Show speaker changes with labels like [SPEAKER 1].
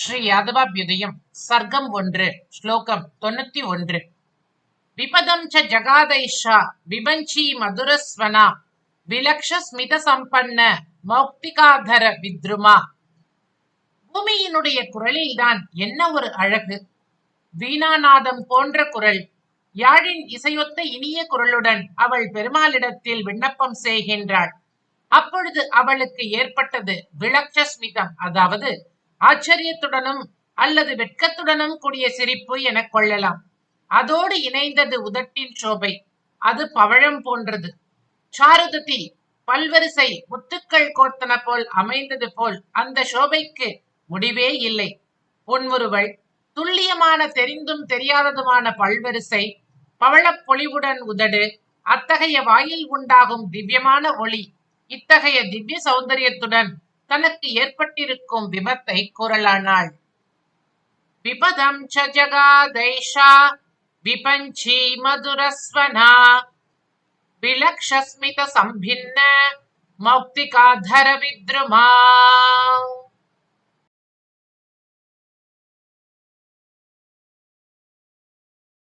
[SPEAKER 1] ஸ்ரீ யாதவாபியுதயம் சர்க்கம் ஒன்று ஸ்லோகம் தொண்ணூத்தி ஒன்று. விபதம் ச ஜகாதைஷா விபஞ்சி மதுரஸ்வனா விலக்ஷ ஸ்மித சம்பன்ன மௌக்திகாதர வித்ருமா. பூமியினுடைய குரலில்தான் என்ன ஒரு அழகு? வீணாநாதம் போன்ற குரல் யாழின் இசையொத்த இனிய குரலுடன் அவள் பெருமாளிடத்தில் விண்ணப்பம் செய்கின்றாள். அப்பொழுது அவளுக்கு ஏற்பட்டது விளக்ஷஸ்மிதம் அதாவது ஆச்சரியத்துடனும் அல்லது வெட்கத்துடனும் கூடிய சிரிப்பு எனக் கொள்ளலாம். அதோடு இணைந்தது உதட்டின் சோபை. அது பவழம் போன்றது. சாருதத்தி பல்வரிசை முத்துக்கள் கோர்த்தன போல் அமைந்தது போல் அந்த சோபைக்கு முடிவே இல்லை. பொன்முறுவள் துல்லியமான தெரிந்தும் தெரியாததுமான பல்வரிசை பவளப் பொலிவுடன் உதடு அத்தகைய வாயில் உண்டாகும் திவ்யமான ஒளி இத்தகைய திவ்ய சௌந்தரியத்துடன் தனக்கு ஏற்பட்டிருக்கும் விபத்தை கூறலானாள் விபதம் ச ஜகாதைஷா விபஞ்சி மதுரஸ்வனா விலக்ஷஸ்மித சம்பின்ன மௌக்திகாதர வித்ருமா